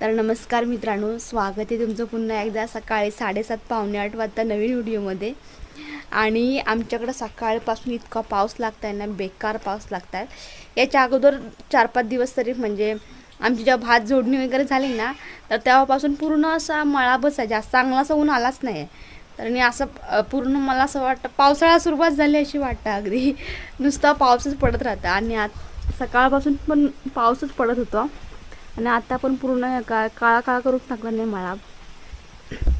तर नमस्कार मित्रांनो स्वागत आहे तुमचं पुन्हा एकदा सकाळी साडेसात पावणे आठ वाजता नवीन व्हिडिओमध्ये. आणि आमच्याकडं सकाळपासून इतका पाऊस लागत आहे ना बेकार पाऊस लागत आहे याच्या अगोदर चार पाच दिवस तरी म्हणजे आमची जेव्हा भात जोडणी वगैरे झाली ना तर तेव्हापासून पूर्ण असा मळा बसायचा जास्त चांगला असं ऊन आलाच नाही तर आणि असं पूर्ण मला असं वाटतं पावसाळा सुरुवात झाली अशी वाटतं अगदी. नुसता पाऊसच पडत राहतं. आणि आज सकाळपासून पण पाऊसच पडत होता. आणि आता पण पूर्ण का काळा काळा करून टाकला नाही मला.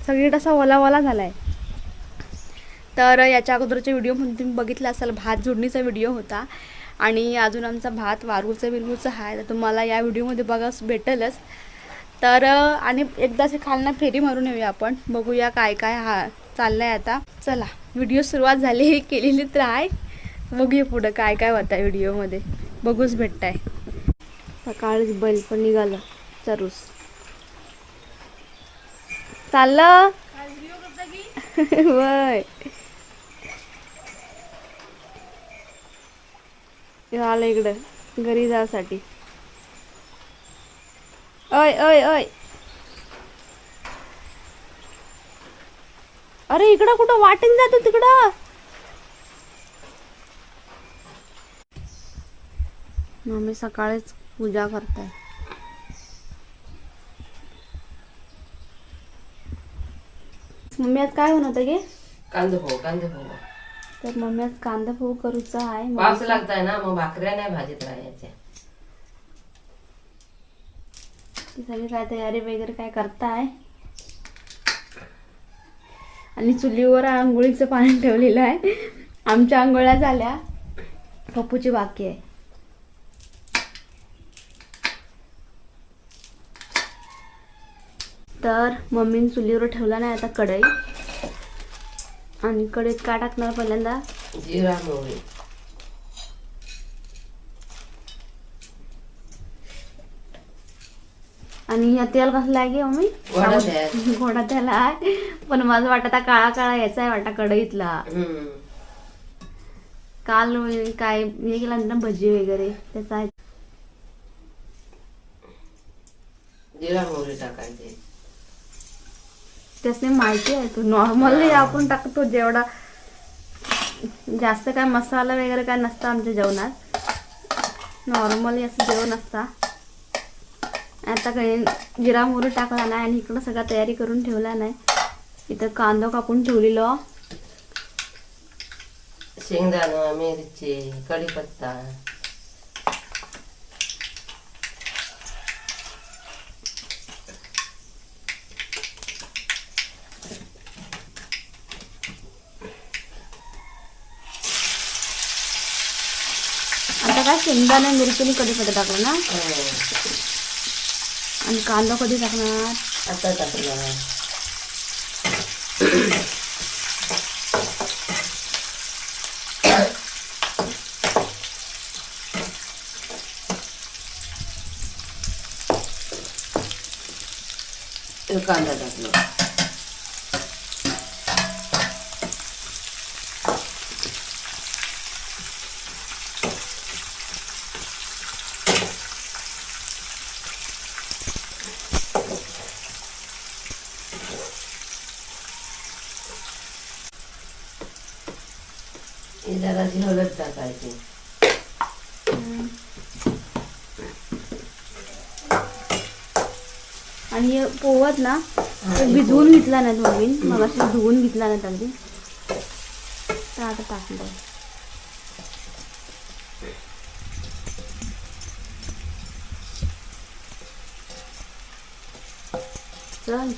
सगळीकडे असा ओला ओला झाला आहे तर याच्या अगोदरच्या व्हिडिओमध्ये तुम्ही बघितला असाल भात जोडणीचा व्हिडिओ होता. आणि अजून आमचा भात वारूचा बिरगूचा आहे तर तुम्हाला या व्हिडिओमध्ये बघा भेटेलच. तर आणि एकदा असे खालना फेरी मारून येऊया आपण. बघूया काय काय हा चाललंय आता. चला व्हिडिओ सुरुवात झाली केलेली तर आहे बघूया पुढं काय काय होतं व्हिडिओमध्ये. बघूच भेटत आहे सकाळीच बैल पण निघाला. चरूस. चाललं? वय. आलं इकडं. घरी जायसाठी अय अय अय अरे इकडं कुठं? वाटेन जातो तिकडं. मम्मी सकाळीच पूजा करताय. मम्मी आज काय बनवतं गे? कांदा पोह कांदा पोह. तर मम्मी आज कांदा पोहे करूचा आहे. पाऊस लागताय ना मग भाकऱ्या नाही भाजीत राहायच्या. ती सगळी काय तयारी वगैरे काय करताय? आणि चुलीवर आंघोळीचं पाणी ठेवलेलं आहे. आमच्या आंघोळ्या झाल्या. पप्पूची बाकी आहे. तर मम्मीने चुलीवर ठेवला नाही आता कढई. आणि कढईत काय टाकणार पहिल्यांदा? जिरा मोहरी. आणि ह्या तेल कसलं आहे गे मम्मी? घोडा त्याला आहे. पण माझं वाटत हा काळा काळा याचा आहे वाटा कढईतला. काल काय हे केलं ना भजी वगैरे त्याचा आहे. जिरा मोहरी टाकायची. त्यासने माहिती आहे तू. नॉर्मली आपण टाकतो जेवढा जास्त काय मसाला वगैरे काय नसतं आमच्या जेवणात. नॉर्मली असं जेवण असतं. आता काही जिरा मोहरी टाकला नाही आणि इकडं सगळं तयारी करून ठेवला नाही. इथं कांदा कापून ठेवलेलो. शेंगदाणा मिरची कढीपत्ता. आता काय शेंगदाणा मिरची कढीपत्ता टाकला ना हं. आणि कांदा कधी टाकणार आता टाकलं हे कांदा हळद टाकायची. आणि हे पोहत ना ते भिजवून घेतला नाही मम्मी मग अशी धुवून घेतला नाही अगदी तर आता टाकलं चल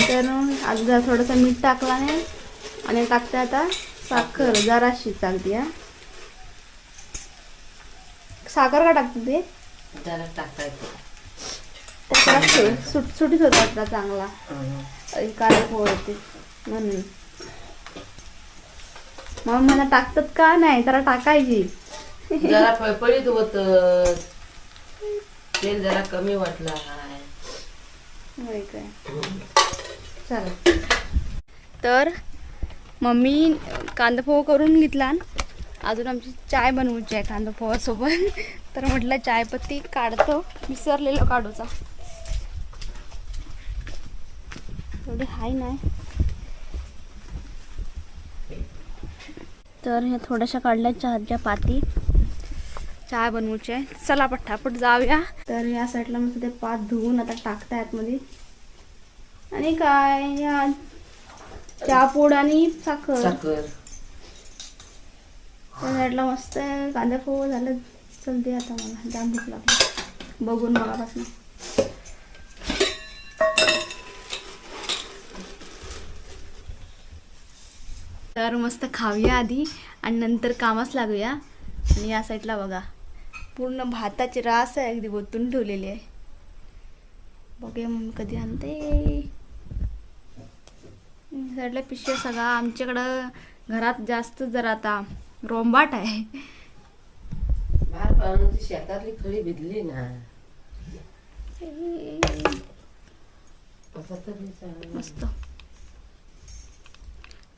तर आज जरा थोडंसं मीठ टाकलं आहे. आणि टाकते आता साखर जराशी टाकते हा. साखर का टाकते ते? जरा टाकायचं त्याला सुटसुटीत होतात ना चांगला. हं. काळे पोळते म्हणून. मग मला टाकतात का नाही? जरा टाकायची. जरा फळफळीत होत. तेल जरा कमी वाटलं काय? चालेल. तर मम्मी कांदा पोहा करून घेतला. अजून आमची चाय बनवायची आहे कांदापोहासोबत तर म्हटलं चायपत्ती काढतो. विसरलेलो काढूचा. एवढी हाय नाही. तर ह्या थोड्याशा काढल्या चहाच्या पाती. चहा बनवूची आहे. चला पटापट जाऊया. तर या साईडला मग ते पात धुवून आता टाकता आतमध्ये. आणि काय? या चहा पूड आणि साखर. साखर. त्या साईडला मस्त कांदा पोहा झालं. चलते आता मला. जाम भूक लागली. बघून मगापासून तर मस्त खाऊया आधी आणि नंतर कामास लागूया. आणि या साईडला बघा. पूर्ण भाताची रास आहे. अगदी बोतून ठेवलेली आहे. बघूया मग कधी आणते. साईडला पिशव्या सगळा. आमच्याकडं घरात जास्त जरा आता रोंबाट आहे. बाहेर पाहून ती शेतातली खळी भिजली ना. तरी. मस्त.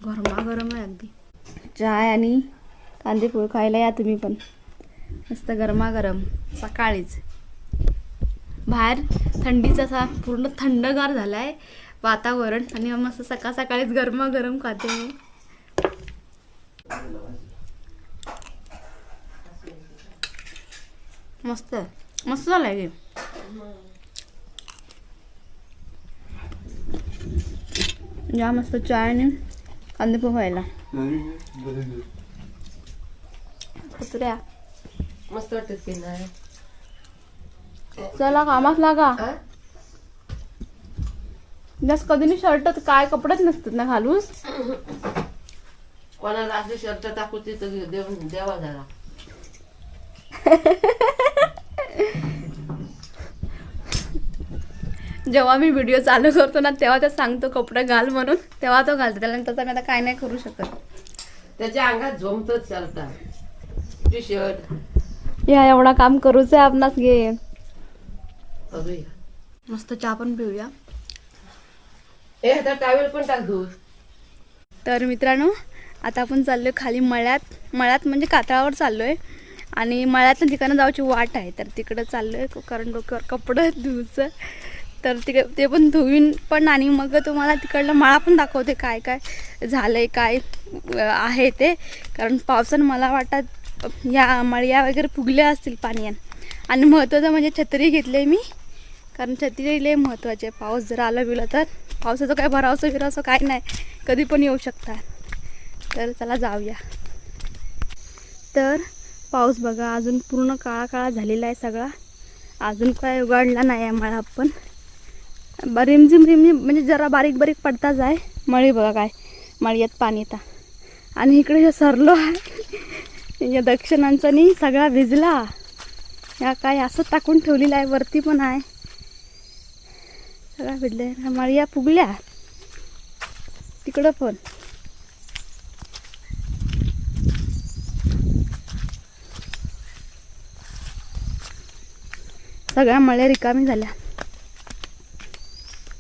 गरमागरम आहे अगदी. चाय आणि कांदे पोहे खायला या तुम्ही पण. मस्त गरमागरम. सकाळीच. बाहेर थंडीचा असा पूर्ण थंडगार झालाय. वातावरण आणि मस्त सकाळ सकाळीच गरमागरम खाते मी. मस्त मस्त झालंय की जा मस्त चाय आणि कांदे पोहे खायला. कुत्र्या. मस्त वाटत की नाही. चला कामात लागा? जास्त कधी नाही शर्ट काय कपडेच नसतात ना घालूस. कोणाला असे शर्ट टाकू तिथं देऊन द्यावा जरा. जेव्हा मी व्हिडिओ चालू करतो ना तेव्हा तो सांगतो कपडे घाल म्हणून. तेव्हा तो घालतो. त्याला तसं मी आता काय नाही करू शकत. त्याच्या अंगात झोमतच चालतात टी शर्ट या एवढा काम करूच आहे आपणास घे. बघूया मस्त चहा पण पिऊया. ए आता टावेल पण टाक दूध तर मित्रांनो आता आपण चाललोय खाली मळ्यात. मळ्यात म्हणजे कातळावर चाललोय. आणि मळ्यातल्या ठिकाणं जायची वाट आहे. तर तिकडं चाललोय कारण डोक्यावर कपडं धुवचं तर तिकडे ते पण धुवीन पण आणि मग तुम्हाला तिकडलं मळा पण दाखवते काय काय झालंय काय आहे ते. कारण पावसानं मला वाटत या मळ्या वगैरे फुगल्या असतील पाण्यानं. आणि महत्त्वाचं म्हणजे छत्री घेतली मी. कारण छत्री लय महत्त्वाचे आहे. पाऊस जर आला बिला तर. पावसाचं काय भरावसं फिरावसं काय नाही. कधी पण येऊ शकतात तर चला जाऊया. तर पाऊस बघा अजून पूर्ण काळा काळा झालेला आहे सगळा. अजून काय उघडला नाही आहे मळा पण. रिमझिम रिमझिम म्हणजे जरा बारीक बारीक पडताच आहे मळी बघा काय मळीयात पाणी येतं आणि इकडे जे सरलो आहे. या दक्षिणांचा दक्षिणांचानी सगळा भिजला. या काय असं टाकून ठेवलेलं आहे वरती पण आहे. सगळा भिजले मळीया फुगल्या. तिकडं पण. सगळ्या मळ्या रिकामी झाल्या.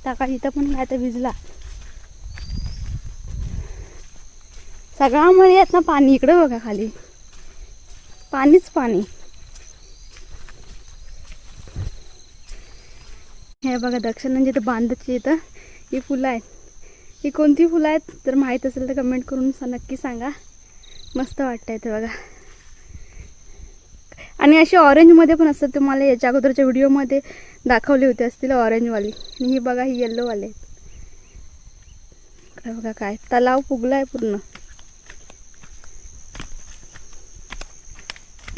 टाका इथं पण काय तर भिजला सगळ्या मळी आहेत ना पाणी. इकडं बघा खाली. पाणीच पाणी. हे बघा दक्षिण इथं बांधची इथं ही फुलं आहेत. ही कोणती फुलं आहेत? जर माहीत असेल तर कमेंट करून सा- नक्की सांगा. मस्त वाटतं इथं बघा. आणि असे ऑरेंजमध्ये पण असतात तुम्हाला याच्या अगोदरच्या व्हिडिओमध्ये दाखवले होते असतील ऑरेंजवाली आणि ही बघा ही येल्लोवाले आहेत. बघा काय तलाव फुगला आहे पूर्ण.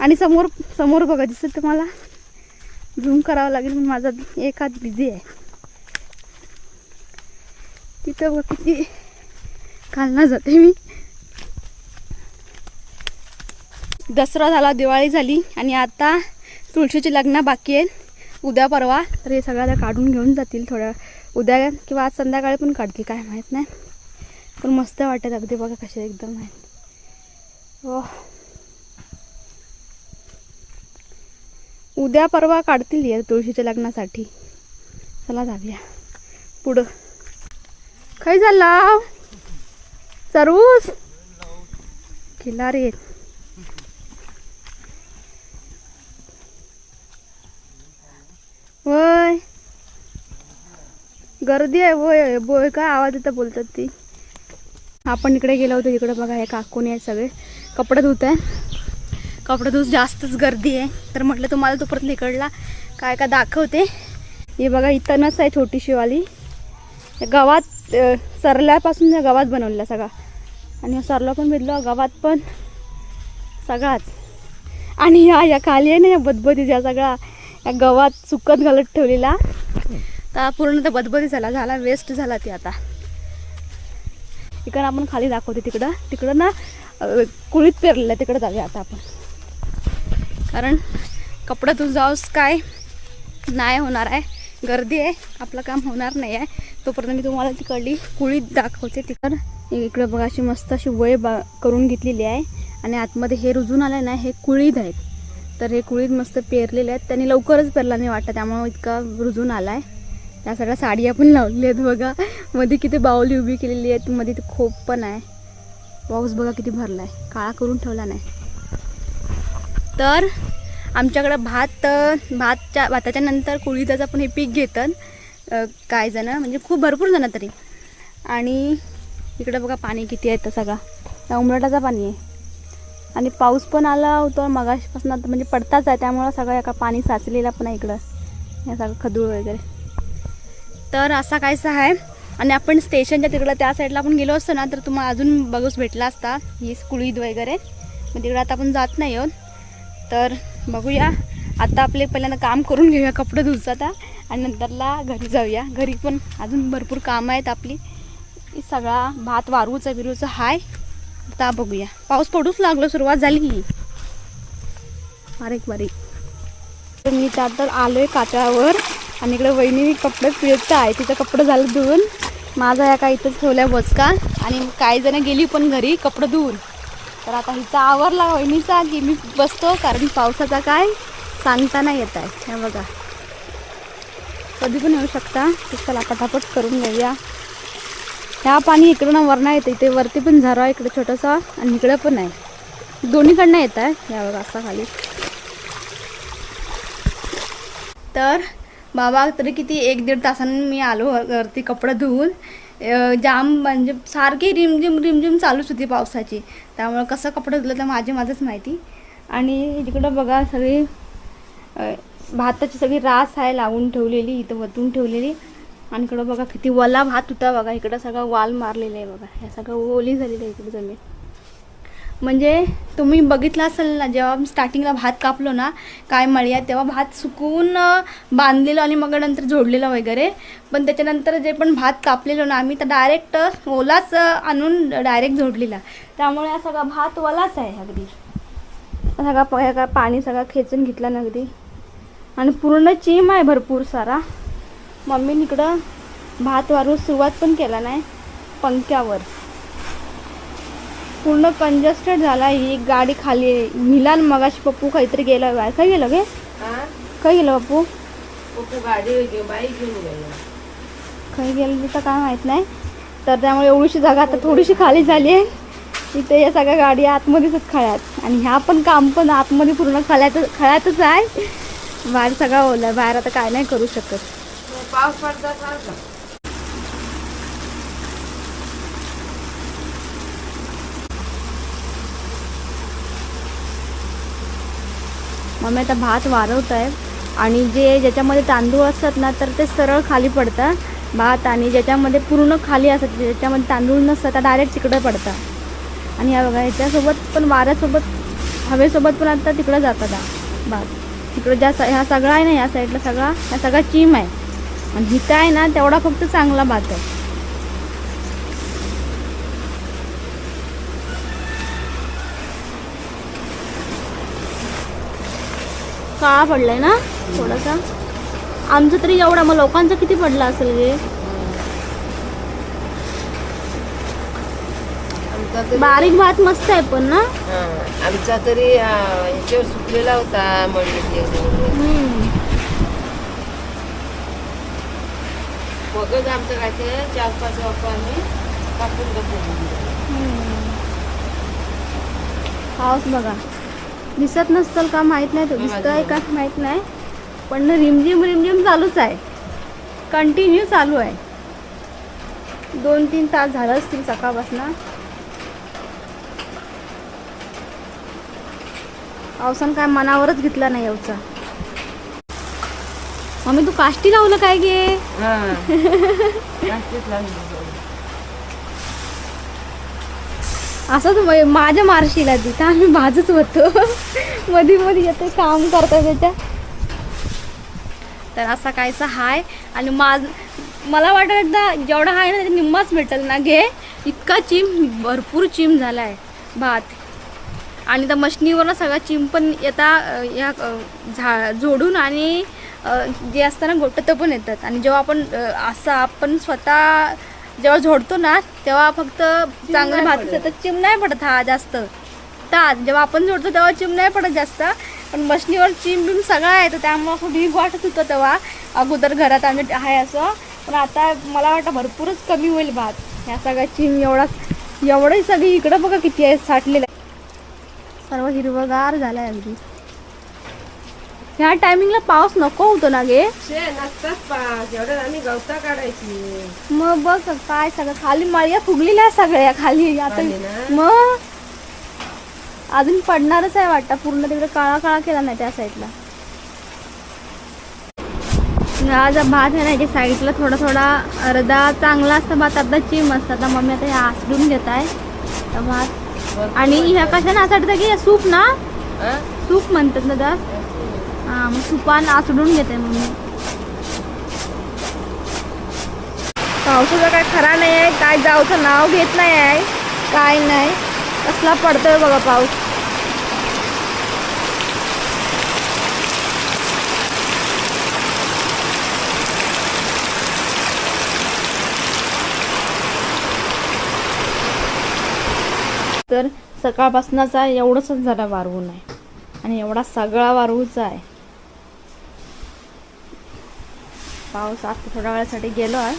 आणि समोर समोर बघा दिसत तुम्हाला? झूम करावं लागेल पण माझा एक हात बिझी आहे. तिथं बघ किती खालना जाते मी. दसरा झाला दिवाळी झाली आणि आता तुळशीची लग्न बाकी आहेत. उद्या परवा तर हे सगळ्याला काढून घेऊन जातील थोड्या उद्या किंवा आज संध्याकाळी पण काढतील काय माहीत नाही. पण मस्त वाटत अगदी बघा कसे एकदम आहेत. हो उद्या परवा काढतील यार तुळशीच्या लग्नासाठी. चला जाऊया. पुढं. काय झाला तरूस खिलारी आहेत वय. गर्दी आहे वय बोय काय आवाज येतं बोलतात ती. आपण इकडे गेलो होतो इकडे बघा हे काकून आहे सगळे कपडे धुत आहे कपडे धुत जास्तच गर्दी आहे. तर म्हटलं तुम्हाला तो परत इकडला काय काय दाखवते. हे बघा इथनच आहे छोटीशीवाली. गावात सरल्यापासून या गावात बनवलेला सगळा. आणि हा सरला पण भेटलो गावात पण सगळाच. आणि या या खाली आहे ना या बदबदीत या सगळा. या गवात सुकत घालत ठेवलेला. तर पूर्ण तर बदबदी झाला झाला वेस्ट झाला ती आता. इकडं आपण खाली दाखवते तिकडं. तिकडं ना कुळीत पेरलेलं आहे तिकडं जाऊया आता आपण. कारण कपडे तू काय नाही होणार आहे. गर्दी आहे. आपलं काम होणार नाही आहे. तोपर्यंत मी तुम्हाला तिकडली कुळीत दाखवते. तिकड इकडं बघा अशी मस्त अशी वय बा करून घेतलेली आहे. आणि आतमध्ये हे रुजून आलं ना हे कुळीद आहेत. तर हे कुळीत मस्त पेरलेले आहेत. त्यांनी लवकरच पेरला नाही वाटतं. त्यामुळे इतका रुजून आला आहे त्या सगळ्या साड्या पण लावलेल्या आहेत बघा. मध्ये किती बावली उभी केलेली आहेत. मध्ये ते खोप पण आहे. पाऊस बघा किती भरला आहे काळा करून ठेवला नाही. तर आमच्याकडं भात भातच्या भाताच्या नंतर कुळीदाचं पण हे पीक घेतात. काय जणं म्हणजे खूप भरपूर जणं तरी. आणि इकडं बघा पाणी किती आहे तर सगळा. या उमरटाचं पाणी आहे. आणि पाऊस पण आला होता मगाशीपासून आता म्हणजे पडताच आहे त्यामुळं सगळं एका पाणी साचलेलं पण आहे इकडं. या सगळं खदूळ वगैरे. तर असा कायसा आहे. आणि आपण स्टेशनच्या तिकडं त्या साईडला आपण गेलो असतो ना तर तुम्हाला अजून बघूस भेटला असता ही कुळीद वगैरे. मग तिकडं आता आपण जात नाही आहोत. तर बघूया. आता आपले पहिल्यांदा काम करून घेऊया कपडे धुवूच आता आणि नंतरला घरी जाऊया. घरी पण अजून भरपूर कामं आहेत आपली. सगळा भात वारूचा बिरूचा हाय. आता बघूया. पाऊस पडूच लागलो सुरुवात झाली ही. बारीक बारीक. तर मी त्यात तर आलो आहे काचावर आणि इकडे वहिनी कपडे पिळत आहे. तिचं कपडे झालं धुवून. माझा या काय इथंच ठेवल्या बचका आणि काही जण गेली पण घरी कपडे धुवून. तर आता हिचा आवरला वहिनीचा की मी बसतो कारण पावसाचा काय सांगता नाही येत आहे. हे बघा. कधी पण येऊ शकता. चला पटापट करून घेऊया. ह्या पाणी इकडून वरनं येतं. इथे वरती पण झरा आहे इकडे छोटासा आणि इकडे पण आहे. दोन्हीकडनं येत आहे. या बघा असा खाली. तर बाबा तरी किती एक दीड तासानं मी आलो वरती कपडे धुवून. जाम म्हणजे सारखी रिमझिम रिमझिम चालूच होती पावसाची. त्यामुळं कसं कपडे धुतलं तर माझे माझंच माहिती. आणि इकडं बघा सगळी भाताची सगळी रास आहे लावून ठेवलेली इथं वतून ठेवलेली. आणि इकडं बघा किती वला भात होता बघा इकडं सगळं वाल मारलेलं आहे बघा. ह्या सगळं ओली झालेलं आहे इकडं जमीन. म्हणजे तुम्ही बघितलं असेल ना जेव्हा स्टार्टिंगला भात कापलो ना काय मळ्या तेव्हा भात सुकून बांधलेलं आणि मग नंतर जोडलेलं वगैरे. पण त्याच्यानंतर जे पण भात कापलेलो ना आम्ही तर डायरेक्ट ओलाच आणून डायरेक्ट जोडलेला त्यामुळे हा सगळा भात ओलाच आहे अगदी. सगळा प- ह्या काय पाणी सगळा खेचून घेतला ना अगदी. आणि पूर्ण चिम आहे भरपूर सारा. मम्मीने इकडं भात वारू सुरुवात पण केला नाही पंख्यावर. पूर्ण कंजेस्टेड झाला ही गाडी खाली मिलान मगाशी पप्पू काहीतरी गेला. बाय काय गेलं गे? काय गेलं पप्पू? पप्पू गाडी बाई घेऊन गेलो. काही गेलं तिथं काय माहीत नाही. तर त्यामुळे एवढीशी जागा आता थोडीशी खाली झाली आहे. इथे या सगळ्या गाडी आतमध्येच खळ्यात. आणि ह्या पण काम पण आतमध्ये पूर्ण खळ्यात खळ्यातच आहे. बाहेर सगळा ओला. बाहेर आता काय नाही करू शकत. पाऊस पडता मग आता भात वाढवत आहे. आणि जे ज्याच्यामध्ये तांदूळ असतात ना तर ते सरळ खाली पडतात. भात आणि ज्याच्यामध्ये पूर्ण खाली असतात ज्याच्यामध्ये तांदूळ नसतात त्या डायरेक्ट तिकडे पडतात. आणि या बघा ह्याच्यासोबत पण वाऱ्यासोबत हवेसोबत पण आता तिकडं जातात भात. तिकडं ज्या स- ह्या सगळा आहे ना या साईडला सगळा ह्या सगळा चिम आहे. आणि हिथं आहे ना तेवढा फक्त चांगला भात आहे. काळा पडलाय ना थोडासा. आमचं तरी एवढा मग लोकांचा किती पडला असेल गे? बारीक भात मस्त आहे पण ना? आमचा तरी सुकलेला होता. बघत आमचं काय ते चार पाच वाजता आम्ही कापून कापून हम्म. पाऊस बघा. दिसत नसल का माहीत नाही तो दिसतोय का माहीत नाही. पण रिमझिम रिमझिम चालूच आहे. कंटिन्यू चालू आहे. दोन तीन तास झालं असतील सकाळपासून. पावसानं काय मनावरच घेतला नाही यावचा. मम्मी तू काष्टी लावलं काय गे हा जास्तच लागली. असंच म- माझ्या मार्शीला तिथं आम्ही माझंच होतो. मधी मध्ये येते काम करता त्याच्या. तर असा कायचा हाय. आणि माझ मला वाटत एकदा जेवढा हाय ना त्याचा निम्माच भेटेल ना घे इतका चिम भरपूर चिम झाला आहे भात. आणि त्या मशनीवरनं सगळा चिम पण येता या झा जोडून आणि जे असतं ना पण येतात. आणि जेव्हा आपण असं आपण स्वतः जेव्हा झोडतो ना तेव्हा फक्त चांगलं भात. तर चिम नाही पडत हा जास्त. तात जेव्हा आपण जोडतो तेव्हा चिम नाही पडत जास्त. पण मशनीवर चिम बिम सगळं आहे तर त्यामुळे असं ढीग वाटत होतं तेव्हा अगोदर घरात आम्ही आहे असं. पण आता मला वाटतं भरपूरच कमी होईल भात. ह्या सगळ्या चिम एवढा एवढंही सगळी इकडं बघा किती आहे साठलेलं सर्व हिरवगार झालाय अगदी. ह्या टायमिंगला पाऊस नको होतो ना गे. शे नसतात पाच एवढ्यात आम्ही गवता काढायची. मग बघ काय सगळं खाली माळ्या फुगलेल्या सगळ्या खाली. आता खाली ना? मग अजून पडणारच आहे वाटतं. पूर्ण तिकडे काळा काळा केला नाही त्या साईडला हा जो भात आहे ना याच्या साईडला थोडा थोडा अर्धा चांगला असता भात अर्धा चिम असतं. आता मम्मी आता हे आसडून घेत आहे तर भात आणि ह्या कशाने आसडतं की सूप ना? हा? सूप म्हणतात ना त्यात हां मग सुपान आचडून घेते मम्मी पावसाचा काय खरा नाही आहे काय जाऊचं नाव घेत नाही आहे काय नाही. कसला पडतोय बघा पाऊस. तर सकाळपासूनचा एवढंच झालं वारवून आहे आणि एवढा सगळा वारवूचा आहे. पाऊस आता थोड्या वेळासाठी गेलो आहे.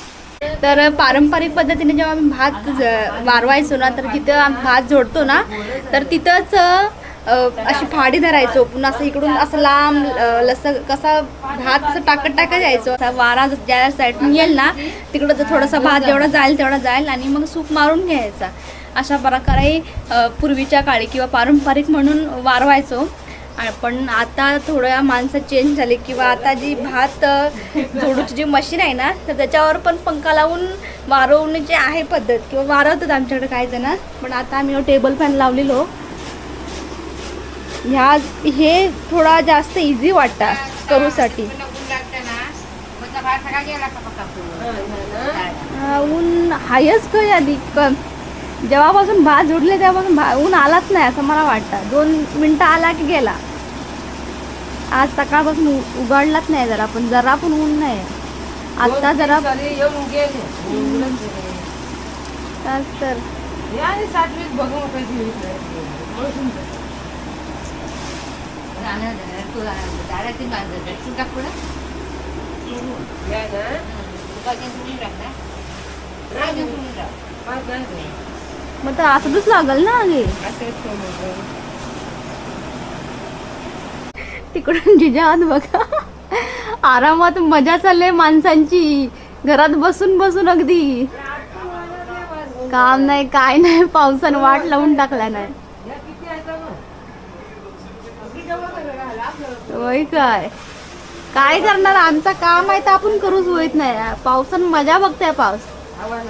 तर पारंपरिक पद्धतीने जेव्हा आम्ही भात वारवायचो ना तर जिथं आम्ही भात जोडतो ना तर तिथंच अशी फाडी धरायचो. पुन्हा असं इकडून असं लांब लस लसं कसा भात असं टाकत टाकत यायचो. असा वारा जर ज्या साईडून येईल ना तिकडं जर थोडासा भात जेवढा जाईल तेवढा जाईल आणि मग सूप मारून घ्यायचा. अशा प्रकारे पूर्वीच्या काळी किंवा पारंपरिक म्हणून वारवायचो. पण आता थोड्या माणसं चेंज झाली किंवा आता जी भात जोडूची जी मशीन आहे ना तर त्याच्यावर पण पंखा लावून वारवण्याची आहे पद्धत किंवा वारवतात आमच्याकडे काही जण. पण आता आम्ही टेबल फॅन लावलेलो. ह्या हे थोडा जास्त इझी वाटतं करूसाठी. ऊन हायच काय आधी. जेव्हापासून भात जोडले तेव्हापासून भा ऊन आलाच नाही असं मला वाटतं. दोन मिनटं आला की गेला. आज सकाळपासून उ- उघडलाच नाही जरा पण जरा पण ऊन नाही. आता जरा तर हे मग तर असंच लागल ना हे तिकडून जिजात बघा. आरामात मजा चालले माणसांची. घरात बसून बसून अगदी. काम नाही काय नाही पावसानं वाट लावून टाकला नाही. होय काय? काय करणार? आमचं काम आहे तर आपण करूच होत नाही. पावसान मजा बघताय पाऊस. आवाज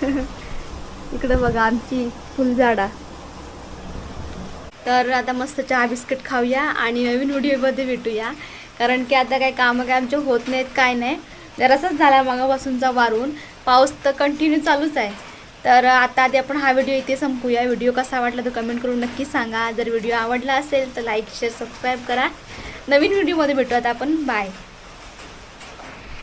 इकडे बघा आमची फुलझाडा. तर आता मस्त चहा बिस्किट खाऊया आणि नवीन व्हिडिओमध्ये भेटूया. कारण की आता काही कामं काय आमचे होत नाहीत काय नाही. जरासाच झाला मागापासूनचा वारून. पाऊस तर कंटिन्यू चालूच आहे. तर आता आधी आपण हा व्हिडिओ इथे संपूया. व्हिडिओ कसा वाटला तो कमेंट करून नक्की सांगा. जर व्हिडिओ आवडला असेल तर लाईक शेअर सबस्क्राईब करा. नवीन व्हिडिओमध्ये भेटूयात आपण. बाय